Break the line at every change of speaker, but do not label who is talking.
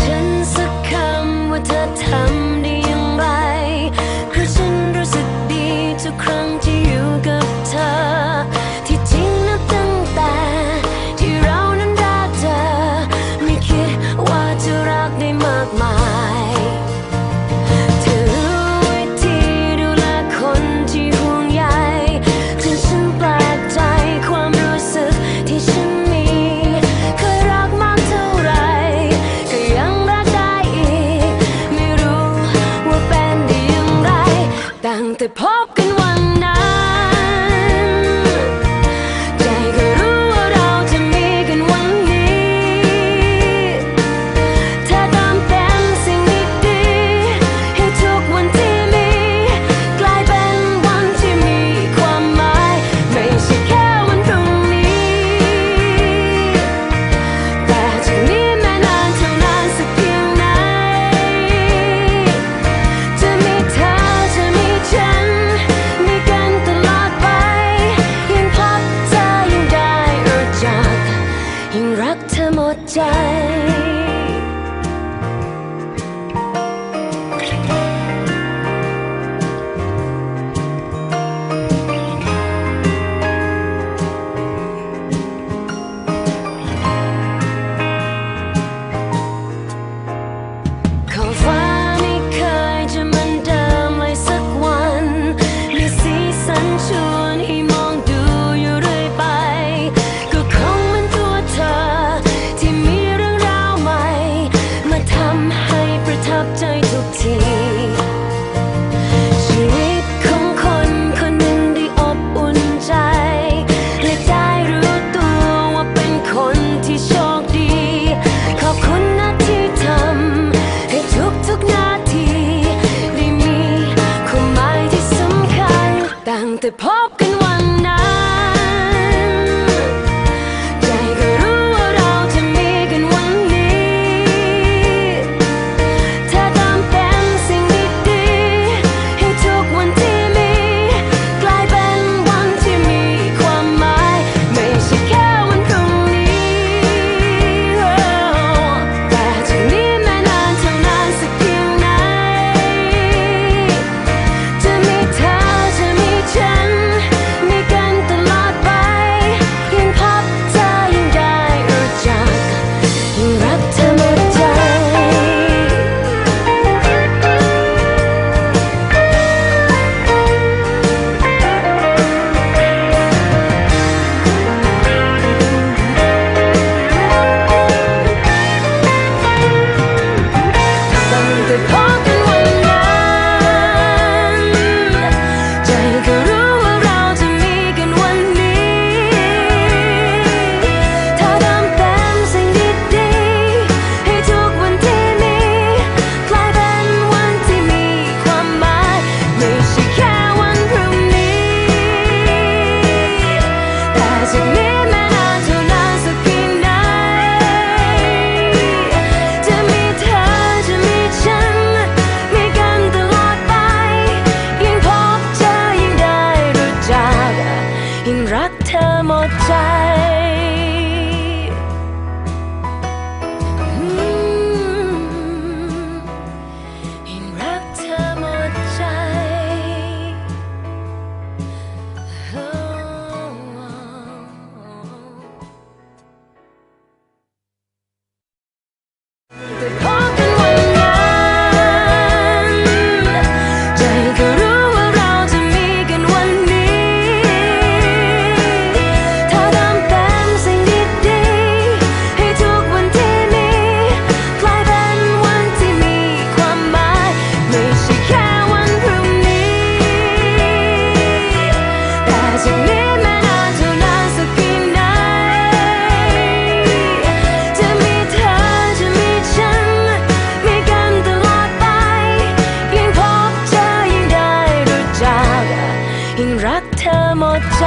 ฉันสักคำว่าเธอทำได้ย่งไรเพราะฉันรู้สึกดีทุกครั้ง ใจ ยิ่งรักเธอหมดใจ ธอหมดใจ